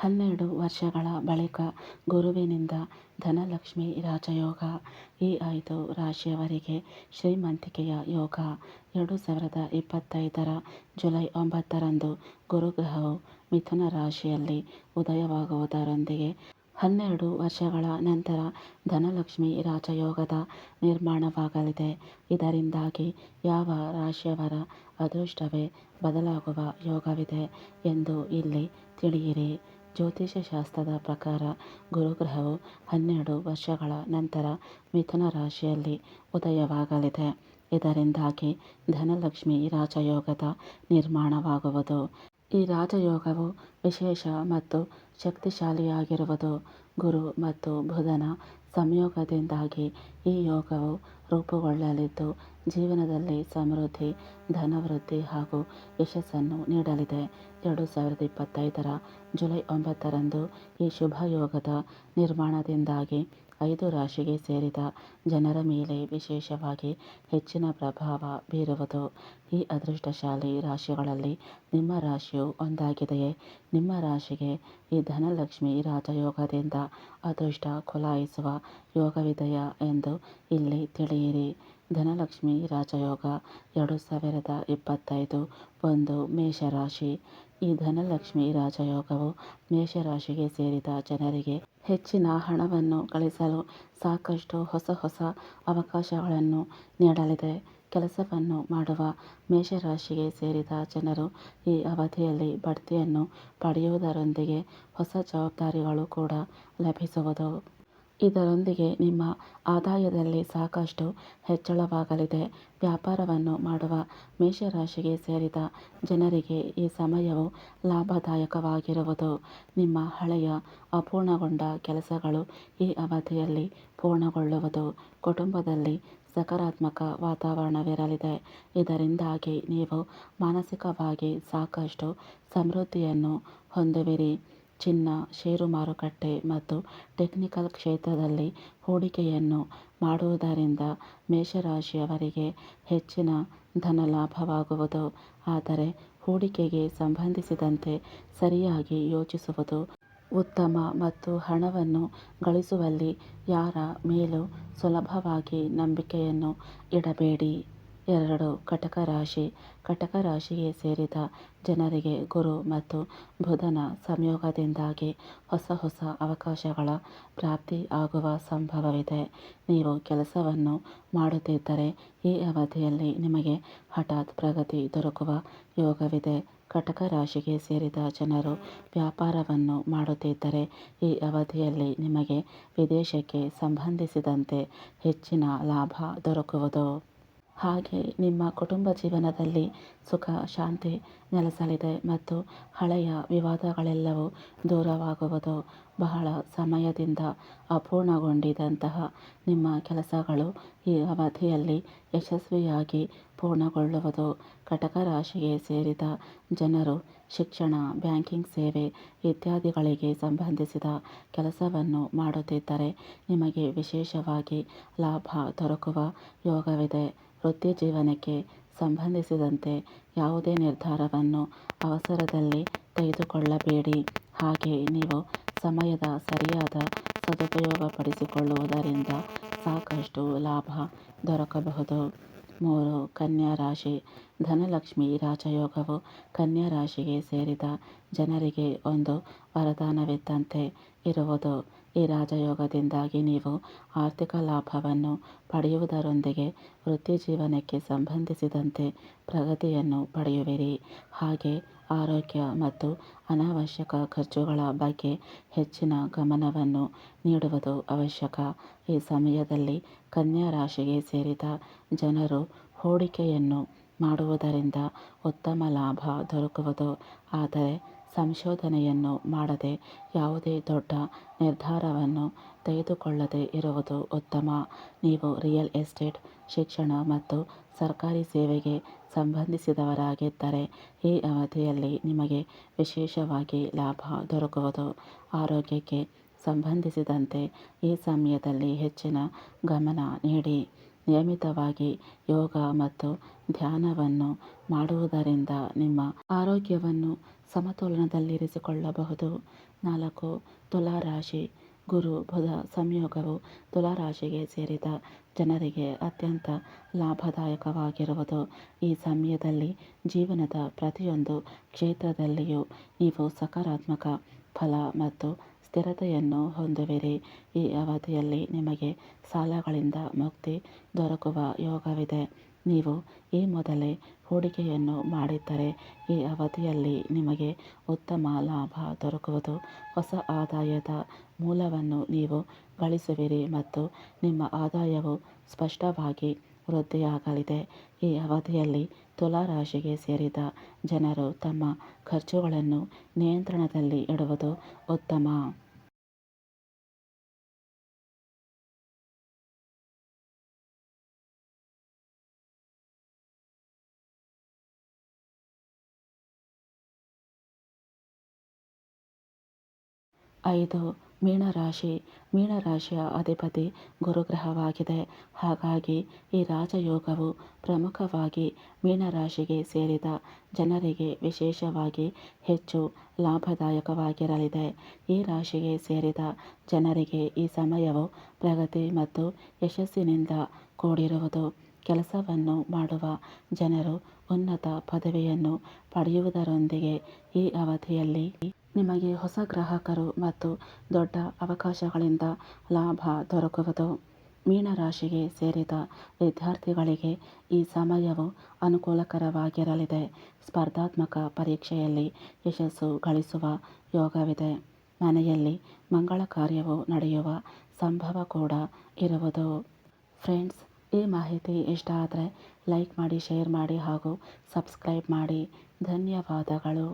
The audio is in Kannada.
ಹನ್ನೆರಡು ವರ್ಷಗಳ ಬಳಿಕ ಗುರುವಿನಿಂದ ಧನಲಕ್ಷ್ಮಿ ರಾಜಯೋಗ, ಈ ಐದು ರಾಶಿಯವರಿಗೆ ಶ್ರೀಮಂತಿಕೆಯ ಯೋಗ. ಎರಡು ಸಾವಿರದ ಇಪ್ಪತ್ತೈದರ ಜುಲೈ ಒಂಬತ್ತರಂದು ಗುರುಗ್ರಹವು ಮಿಥುನ ರಾಶಿಯಲ್ಲಿ ಉದಯವಾಗುವುದರೊಂದಿಗೆ ಹನ್ನೆರಡು ವರ್ಷಗಳ ನಂತರ ಧನಲಕ್ಷ್ಮಿ ರಾಜಯೋಗದ ನಿರ್ಮಾಣವಾಗಲಿದೆ. ಇದರಿಂದಾಗಿ ಯಾವ ರಾಶಿಯವರ ಅದೃಷ್ಟವೇ ಬದಲಾಗುವ ಯೋಗವಿದೆ ಎಂದು ಇಲ್ಲಿ ತಿಳಿಯಿರಿ. ಜ್ಯೋತಿಷ್ಯ ಶಾಸ್ತ್ರದ ಪ್ರಕಾರ ಗುರುಗ್ರಹವು ಹನ್ನೆರಡು ವರ್ಷಗಳ ನಂತರ ಮಿಥುನ ರಾಶಿಯಲ್ಲಿ ಉದಯವಾಗಲಿದೆ. ಇದರಿಂದಾಗಿ ಧನಲಕ್ಷ್ಮಿ ರಾಜಯೋಗದ ನಿರ್ಮಾಣವಾಗುವುದು. ಈ ರಾಜಯೋಗವು ವಿಶೇಷ ಮತ್ತು ಶಕ್ತಿಶಾಲಿಯಾಗಿರುವುದು. ಗುರು ಮತ್ತು ಬುಧನ ಸಂಯೋಗದಿಂದಾಗಿ ಈ ಯೋಗವು ರೂಪುಗೊಳ್ಳಲಿದ್ದು ಜೀವನದಲ್ಲಿ ಸಮೃದ್ಧಿ, ಧನವೃದ್ಧಿ ಹಾಗೂ ಯಶಸ್ಸನ್ನು ನೀಡಲಿದೆ. ಎರಡು ಸಾವಿರದ ಇಪ್ಪತ್ತೈದರ ಜುಲೈ ಒಂಬತ್ತರಂದು ಈ ಶುಭ ಯೋಗದ ನಿರ್ಮಾಣದಿಂದಾಗಿ ಐದು ರಾಶಿಗೆ ಸೇರಿದ ಜನರ ಮೇಲೆ ವಿಶೇಷವಾಗಿ ಹೆಚ್ಚಿನ ಪ್ರಭಾವ ಬೀರುವುದು. ಈ ಅದೃಷ್ಟಶಾಲಿ ರಾಶಿಗಳಲ್ಲಿ ನಿಮ್ಮ ರಾಶಿಯು ಒಂದಾಗಿದೆಯೇ? ನಿಮ್ಮ ರಾಶಿಗೆ ಈ ಧನಲಕ್ಷ್ಮಿ ರಾಜಯೋಗದಿಂದ ಅದೃಷ್ಟ ಖುಲಾಯಿಸುವ ಯೋಗವಿದೆಯಾ ಎಂದು ಇಲ್ಲಿ ತಿಳಿಯಿರಿ. ಧನಲಕ್ಷ್ಮಿ ರಾಜಯೋಗ ಎರಡು ಸಾವಿರದ ಇಪ್ಪತ್ತೈದು ಒಂದು ಮೇಷರಾಶಿ. ಈ ಧನಲಕ್ಷ್ಮಿ ರಾಜಯೋಗವು ಮೇಷರಾಶಿಗೆ ಸೇರಿದ ಜನರಿಗೆ ಹೆಚ್ಚಿನ ಹಣವನ್ನು ಗಳಿಸಲು ಸಾಕಷ್ಟು ಹೊಸ ಹೊಸ ಅವಕಾಶಗಳನ್ನು ನೀಡಲಿದೆ. ಕೆಲಸವನ್ನು ಮಾಡುವ ಮೇಷರಾಶಿಗೆ ಸೇರಿದ ಜನರು ಈ ಅವಧಿಯಲ್ಲಿ ಬಡ್ತಿಯನ್ನು ಪಡೆಯುವುದರೊಂದಿಗೆ ಹೊಸ ಜವಾಬ್ದಾರಿಗಳು ಕೂಡ ಲಭಿಸುವುದು. ಇದರೊಂದಿಗೆ ನಿಮ್ಮ ಆದಾಯದಲ್ಲಿ ಸಾಕಷ್ಟು ಹೆಚ್ಚಳವಾಗಲಿದೆ. ವ್ಯಾಪಾರವನ್ನು ಮಾಡುವ ಮೇಷರಾಶಿಗೆ ಸೇರಿದ ಜನರಿಗೆ ಈ ಸಮಯವು ಲಾಭದಾಯಕವಾಗಿರುವುದು. ನಿಮ್ಮ ಹಳೆಯ ಅಪೂರ್ಣಗೊಂಡ ಕೆಲಸಗಳು ಈ ಅವಧಿಯಲ್ಲಿ ಪೂರ್ಣಗೊಳ್ಳುವುದು. ಕುಟುಂಬದಲ್ಲಿ ಸಕಾರಾತ್ಮಕ ವಾತಾವರಣವಿರಲಿದೆ. ಇದರಿಂದಾಗಿ ನೀವು ಮಾನಸಿಕವಾಗಿ ಸಾಕಷ್ಟು ಸಮೃದ್ಧಿಯನ್ನು ಹೊಂದುವಿರಿ. ಚಿನ್ನ, ಷೇರು ಮಾರುಕಟ್ಟೆ ಮತ್ತು ಟೆಕ್ನಿಕಲ್ ಕ್ಷೇತ್ರದಲ್ಲಿ ಹೂಡಿಕೆಯನ್ನು ಮಾಡುವುದರಿಂದ ಮೇಷರಾಶಿಯವರಿಗೆ ಹೆಚ್ಚಿನ ಧನಲಾಭವಾಗುವುದು. ಆದರೆ, ಹೂಡಿಕೆಗೆ ಸಂಬಂಧಿಸಿದಂತೆ ಸರಿಯಾಗಿ ಯೋಚಿಸುವುದು ಉತ್ತಮ ಮತ್ತು ಹಣವನ್ನು ಗಳಿಸುವಲ್ಲಿ ಯಾರ ಮೇಲೂ ಸುಲಭವಾಗಿ ನಂಬಿಕೆಯನ್ನು ಇಡಬೇಡಿ. ಎರಡು, ಕಟಕ ರಾಶಿ. ಕಟಕ ರಾಶಿಗೆ ಸೇರಿದ ಜನರಿಗೆ ಗುರು ಮತ್ತು ಬುಧನ ಸಂಯೋಗದಿಂದಾಗಿ ಹೊಸ ಹೊಸ ಅವಕಾಶಗಳ ಪ್ರಾಪ್ತಿ ಆಗುವ ಸಂಭವವಿದೆ. ನೀವು ಕೆಲಸವನ್ನು ಮಾಡುತ್ತಿದ್ದರೆ ಈ ಅವಧಿಯಲ್ಲಿ ನಿಮಗೆ ಹಠಾತ್ ಪ್ರಗತಿ ದೊರಕುವ ಯೋಗವಿದೆ. ಕಟಕ ರಾಶಿಗೆ ಸೇರಿದ ಜನರು ವ್ಯಾಪಾರವನ್ನು ಮಾಡುತ್ತಿದ್ದರೆ ಈ ಅವಧಿಯಲ್ಲಿ ನಿಮಗೆ ವಿದೇಶಕ್ಕೆ ಸಂಬಂಧಿಸಿದಂತೆ ಹೆಚ್ಚಿನ ಲಾಭ ದೊರಕುವುದು. ಹಾಗೆ ನಿಮ್ಮ ಕುಟುಂಬ ಜೀವನದಲ್ಲಿ ಸುಖ, ಶಾಂತಿ ನೆಲೆಸಲಿದೆ ಮತ್ತು ಹಳೆಯ ವಿವಾದಗಳೆಲ್ಲವೂ ದೂರವಾಗುವುದು. ಬಹಳ ಸಮಯದಿಂದ ಅಪೂರ್ಣಗೊಂಡಿದ್ದಂತಹ ನಿಮ್ಮ ಕೆಲಸಗಳು ಈ ಅವಧಿಯಲ್ಲಿ ಯಶಸ್ವಿಯಾಗಿ ಪೂರ್ಣಗೊಳ್ಳುವುದು. ಕಟಕ ರಾಶಿಗೆ ಸೇರಿದ ಜನರು, ಶಿಕ್ಷಣ, ಬ್ಯಾಂಕಿಂಗ್ ಸೇವೆ ಇತ್ಯಾದಿಗಳಿಗೆ ಸಂಬಂಧಿಸಿದ ಕೆಲಸವನ್ನು ಮಾಡುತ್ತಿದ್ದರೆ ನಿಮಗೆ ವಿಶೇಷವಾಗಿ ಲಾಭ ದೊರಕುವ ಯೋಗವಿದೆ. ವೃತ್ತಿ ಜೀವನಕ್ಕೆ ಸಂಬಂಧಿಸಿದಂತೆ ಯಾವುದೇ ನಿರ್ಧಾರವನ್ನು ಅವಸರದಲ್ಲಿ ತೆಗೆದುಕೊಳ್ಳಬೇಡಿ. ಹಾಗೆ ನೀವು ಸಮಯದ ಸರಿಯಾದ ಸದುಪಯೋಗಪಡಿಸಿಕೊಳ್ಳುವುದರಿಂದ ಸಾಕಷ್ಟು ಲಾಭ ದೊರಕಬಹುದು. ಮೂರು, ಕನ್ಯಾ ರಾಶಿ. ಧನಲಕ್ಷ್ಮಿ ರಾಜಯೋಗವು ಕನ್ಯಾ ರಾಶಿಗೆ ಸೇರಿದ ಜನರಿಗೆ ಒಂದು ವರದಾನವಿದ್ದಂತೆ ಇರುವುದು. ಈ ರಾಜಯೋಗದಿಂದಾಗಿ ನೀವು ಆರ್ಥಿಕ ಲಾಭವನ್ನು ಪಡೆಯುವುದರೊಂದಿಗೆ ವೃತ್ತಿ ಜೀವನಕ್ಕೆ ಸಂಬಂಧಿಸಿದಂತೆ ಪ್ರಗತಿಯನ್ನು ಪಡೆಯುವಿರಿ. ಹಾಗೆ ಆರೋಗ್ಯ ಮತ್ತು ಅನಾವಶ್ಯಕ ಖರ್ಚುಗಳ ಬಗ್ಗೆ ಹೆಚ್ಚಿನ ಗಮನವನ್ನು ನೀಡುವುದು ಅವಶ್ಯಕ. ಈ ಸಮಯದಲ್ಲಿ ಕನ್ಯಾ ರಾಶಿಗೆ ಸೇರಿದ ಜನರು ಹೂಡಿಕೆಯನ್ನು ಮಾಡುವುದರಿಂದ ಉತ್ತಮ ಲಾಭ ದೊರಕುವುದು. ಆದರೆ ಸಂಶೋಧನೆಯನ್ನು ಮಾಡದೆ ಯಾವುದೇ ದೊಡ್ಡ ನಿರ್ಧಾರವನ್ನು ತೆಗೆದುಕೊಳ್ಳದೆ ಇರುವುದು ಉತ್ತಮ. ನೀವು ರಿಯಲ್ ಎಸ್ಟೇಟ್, ಶಿಕ್ಷಣ ಮತ್ತು ಸರ್ಕಾರಿ ಸೇವೆಗೆ ಸಂಬಂಧಿಸಿದವರಾಗಿದ್ದರೆ ಈ ಅವಧಿಯಲ್ಲಿ ನಿಮಗೆ ವಿಶೇಷವಾಗಿ ಲಾಭ ದೊರಕುವುದು. ಆರೋಗ್ಯಕ್ಕೆ ಸಂಬಂಧಿಸಿದಂತೆ ಈ ಸಮಯದಲ್ಲಿ ಹೆಚ್ಚಿನ ಗಮನ ನೀಡಿ. ನಿಯಮಿತವಾಗಿ ಯೋಗ ಮತ್ತು ಧ್ಯಾನವನ್ನು ಮಾಡುವುದರಿಂದ ನಿಮ್ಮ ಆರೋಗ್ಯವನ್ನು ಸಮತೋಲನದಲ್ಲಿರಿಸಿಕೊಳ್ಳಬಹುದು. ನಾಲ್ಕು, ತುಲಾರಾಶಿ, ಗುರು, ಬುಧ, ಸಂಯೋಗವು ತುಲಾರಾಶಿಗೆ ಸೇರಿದ ಜನರಿಗೆ ಅತ್ಯಂತ ಲಾಭದಾಯಕವಾಗಿರುವುದು. ಈ ಸಮಯದಲ್ಲಿ ಜೀವನದ ಪ್ರತಿಯೊಂದು ಕ್ಷೇತ್ರದಲ್ಲಿಯೂ ನೀವು ಸಕಾರಾತ್ಮಕ ಫಲ ಮತ್ತು ಸ್ಥಿರತೆಯನ್ನು ಹೊಂದುವಿರಿ. ಈ ಅವಧಿಯಲ್ಲಿ ನಿಮಗೆ ಸಾಲಗಳಿಂದ ಮುಕ್ತಿ ದೊರಕುವ ಯೋಗವಿದೆ. ನೀವು ಈ ಮೊದಲೇ ಹೂಡಿಕೆಯನ್ನು ಮಾಡಿದ್ದರೆ ಈ ಅವಧಿಯಲ್ಲಿ ನಿಮಗೆ ಉತ್ತಮ ಲಾಭ ದೊರಕುವುದು. ಹೊಸ ಆದಾಯದ ಮೂಲವನ್ನು ನೀವು ಗಳಿಸುವಿರಿ ಮತ್ತು ನಿಮ್ಮ ಆದಾಯವು ಸ್ಪಷ್ಟವಾಗಿ ವೃದ್ಧಿಯಾಗಲಿದೆ. ಈ ಅವಧಿಯಲ್ಲಿ ತುಲಾ ರಾಶಿಗೆ ಸೇರಿದ ಜನರು ತಮ್ಮ ಖರ್ಚುಗಳನ್ನು ನಿಯಂತ್ರಣದಲ್ಲಿ ಇಡುವುದು ಉತ್ತಮ. ಐದು ಮೀನರಾಶಿ ಮೀನರಾಶಿಯ ಅಧಿಪತಿ ಗುರುಗ್ರಹವಾಗಿದೆ. ಹಾಗಾಗಿ ಈ ರಾಜಯೋಗವು ಪ್ರಮುಖವಾಗಿ ಮೀನರಾಶಿಗೆ ಸೇರಿದ ಜನರಿಗೆ ವಿಶೇಷವಾಗಿ ಹೆಚ್ಚು ಲಾಭದಾಯಕವಾಗಿರಲಿದೆ. ಈ ರಾಶಿಗೆ ಸೇರಿದ ಜನರಿಗೆ ಈ ಸಮಯವು ಪ್ರಗತಿ ಮತ್ತು ಯಶಸ್ಸಿನಿಂದ ಕೂಡಿರುವುದು, ಕೆಲಸವನ್ನು ಮಾಡುವ ಜನರು ಉನ್ನತ ಪದವಿಯನ್ನು ಪಡೆಯುವುದರೊಂದಿಗೆ ಈ ಅವಧಿಯಲ್ಲಿ ನಿಮಗೆ ಹೊಸ ಗ್ರಾಹಕರು ಮತ್ತು ದೊಡ್ಡ ಅವಕಾಶಗಳಿಂದ ಲಾಭ ದೊರಕುವುದು. ಮೀನರಾಶಿಗೆ ಸೇರಿದ ವಿದ್ಯಾರ್ಥಿಗಳಿಗೆ ಈ ಸಮಯವು ಅನುಕೂಲಕರವಾಗಿರಲಿದೆ. ಸ್ಪರ್ಧಾತ್ಮಕ ಪರೀಕ್ಷೆಯಲ್ಲಿ ಯಶಸ್ಸು ಗಳಿಸುವ ಯೋಗವಿದೆ. ಮನೆಯಲ್ಲಿ ಮಂಗಳ ಕಾರ್ಯವು ನಡೆಯುವ ಸಂಭವ ಕೂಡ ಇರುವುದು. ಫ್ರೆಂಡ್ಸ್, ಈ ಮಾಹಿತಿ ಇಷ್ಟ ಆದರೆ ಲೈಕ್ ಮಾಡಿ, ಶೇರ್ ಮಾಡಿ ಹಾಗೂ ಸಬ್ಸ್ಕ್ರೈಬ್ ಮಾಡಿ. ಧನ್ಯವಾದಗಳು.